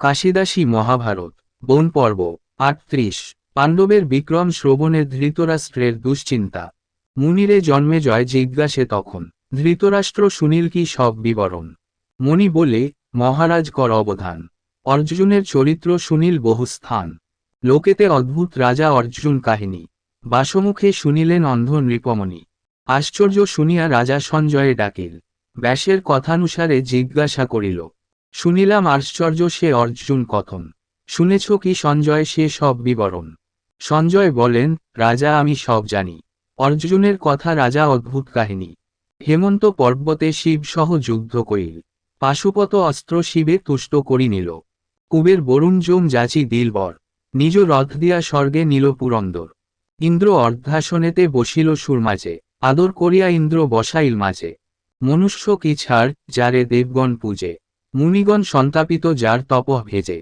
কাশিদাসী মহাভারত, বন পর্ব আটত্রিশ পাণ্ডবের বিক্রম শ্রবণে ধৃতরাষ্ট্রের দুশ্চিন্তা। মুনিরে জন্মে জয় জিজ্ঞাসে তখন, ধৃতরাষ্ট্র সুনীল কি সব বিবরণ? মণি বলে, মহারাজ কর অবধান। অর্জুনের চরিত্র সুনীল বহুস্থান লোকেতে অদ্ভুত রাজা অর্জুন কাহিনী। বাসমুখে শুনিলেন অন্ধ নৃপমণি। আশ্চর্য শুনিয়া রাজা সঞ্জয়ে ডাকিল। ব্যাসের কথানুসারে জিজ্ঞাসা করিল শুনিলাম আশ্চর্য সে অর্জুন কথন। শুনেছ কি সঞ্জয় সে সব বিবরণ। সঞ্জয় বলেন, রাজা, আমি সব জানি। অর্জুনের কথা রাজা অদ্ভুত কাহিনী। হেমন্ত পর্বতে শিব সহ যুদ্ধ করিল। পাশুপত অস্ত্র শিবে তুষ্ট করি নিল। কুবের বরুণ জম যাচি দিলবর নিজ রথ দিয়া স্বর্গে নিল পুরন্দর। ইন্দ্র অর্ধাসনেতে বসিল সুরমাঝে আদর করিয়া ইন্দ্র বসাইল মাঝে। মনুষ্য কি ছাড়, যারে দেবগণ পূজে। মুনিগণ সন্তাপিত যার তপ ভেজে।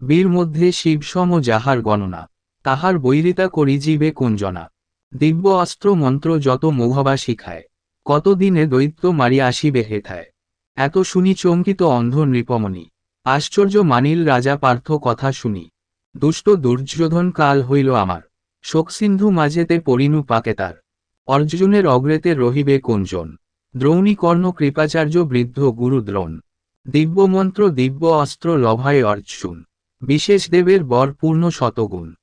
বীর মধ্যে শিবসম যাহার গণনা, তাহার বৈরিতা করি জীবে কুঞ্জনা। দিব্য অস্ত্র মন্ত্র যত মোহবা শিখায়, কতদিনে দৈত্য মারি আসিবে হেথায়। এত শুনি চমকিত অন্ধ নৃপমণি, আশ্চর্য মানিল রাজা পার্থ কথা শুনি। দুষ্ট দুর্যোধন কাল হইল আমার, শোকসিন্ধু মাঝেতে পরিণু পাকে তার। অর্জুনের অগ্রেতে রহিবে কুঞ্জন, দ্রৌণী কর্ণ কৃপাচার্য বৃদ্ধ গুরু দ্রোণ দিব্যমন্ত্র, দিব্য অস্ত্র লভায় অর্জুন। বিশেষ দেবের বর পূর্ণ শতগুণ।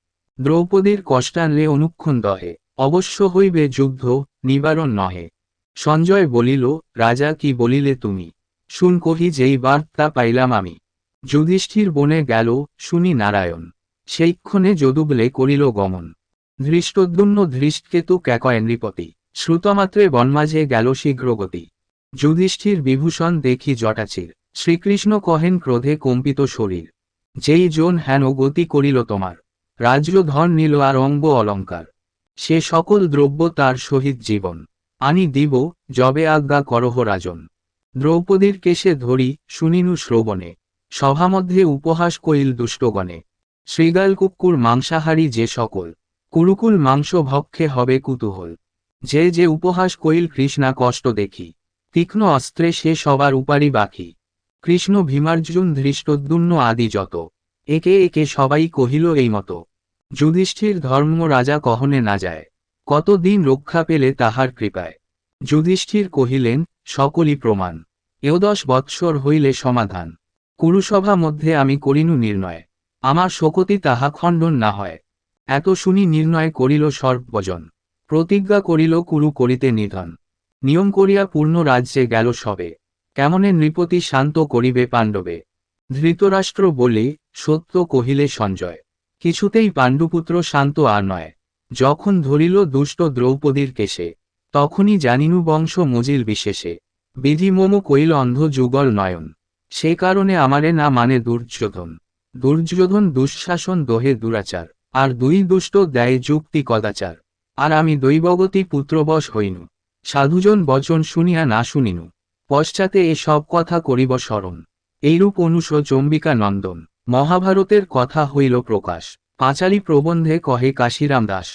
দ্রৌপদীর কষ্টানলে অনুক্ষণ দহে। অবশ্য হইবে যুদ্ধ, নিবারণ নহে। সঞ্জয় বলিল, রাজা, কি বলিলে তুমি? শুন কহি যেই বার্তা পাইলাম আমি। যুধিষ্ঠির বনে গেল, শুনি নারায়ণ। সেইক্ষণে যদুবলে করিল গমন। ধৃষ্টদ্যুন্ন ধৃষ্টকেতু ক্যাকয় নৃপতি। শ্রুতমাত্রে বনমাঝে গেল শীঘ্রগতি। যুধিষ্ঠির বিভূষণ দেখি জটাচির। শ্রীকৃষ্ণ কহেন, ক্রোধে কম্পিত শরীর। যেই জন হেন গতি করিল তোমার। রাজ্য ধন নিল আর অঙ্গ অলঙ্কার। সে সকল দ্রব্য তার সহিত জীবন। আনি দিব, যবে আজ্ঞা করহ রাজন। দ্রৌপদীর কেশে ধরি, শুনিনু শ্রবণে। সভামধ্যে উপহাস কইল দুষ্টগণে। শ্রীগাল কুক্কুর মাংসাহারী যে সকল। কুরুকুল মাংস ভক্ষে হবে কুতূহল। যে যে উপহাস কইল কৃষ্ণা কষ্ট দেখি। তীক্ষ্ণ অস্ত্রে সে সবার উপারি বাকি। কৃষ্ণ ভীমার্জুন ধৃষ্টদ্যুন্ন আদি যত। একে একে সবাই কহিল এই মতো। যুধিষ্ঠির ধর্ম রাজা কহনে না যায়। কতদিন রক্ষা পেলে তাহার কৃপায়। যুধিষ্ঠির কহিলেন, সকলই প্রমাণ। এও দশ বৎসর হইলে সমাধান। কুরুসভা মধ্যে আমি করিনু নির্ণয়। আমার শকতি তাহা খণ্ডন না হয়। এত শুনি নির্ণয় করিল সর্বজন। প্রতিজ্ঞা করিল কুরু করিতে নিধন। নিয়ম করিয়া পূর্ণ রাজ্যে গেল সবে। কেমনে নৃপতি শান্ত করিবে পাণ্ডবে? ধৃতরাষ্ট্র বলে, সত্য কহিলে সঞ্জয়। কিছুতেই পাণ্ডুপুত্র শান্ত আর নয়। যখন ধরিল দুষ্ট দ্রৌপদীর কেশে, তখনই জানিনু বংশ মজিল বিশেষে। বিধি মোম কইল অন্ধ যুগল নয়ন। সে কারণে আমারে না মানে দুর্যোধন। দুর্যোধন দুঃশাসন দোহে দুরাচার। আর দুই দুষ্ট দেয় যুক্তি কদাচার। আর আমি দৈবগতি পুত্রবশ হইনু। সাধুজন বচন শুনিয়া না শুনিনু। পশ্চাতে এ সব কথা করিব স্মরণ। এইরূপ অনুষ চম্বিকা নন্দন। মহাভারতের কথা হইল প্রকাশ। পাঁচালী প্রবন্ধে কহে কাশিরাম দাস।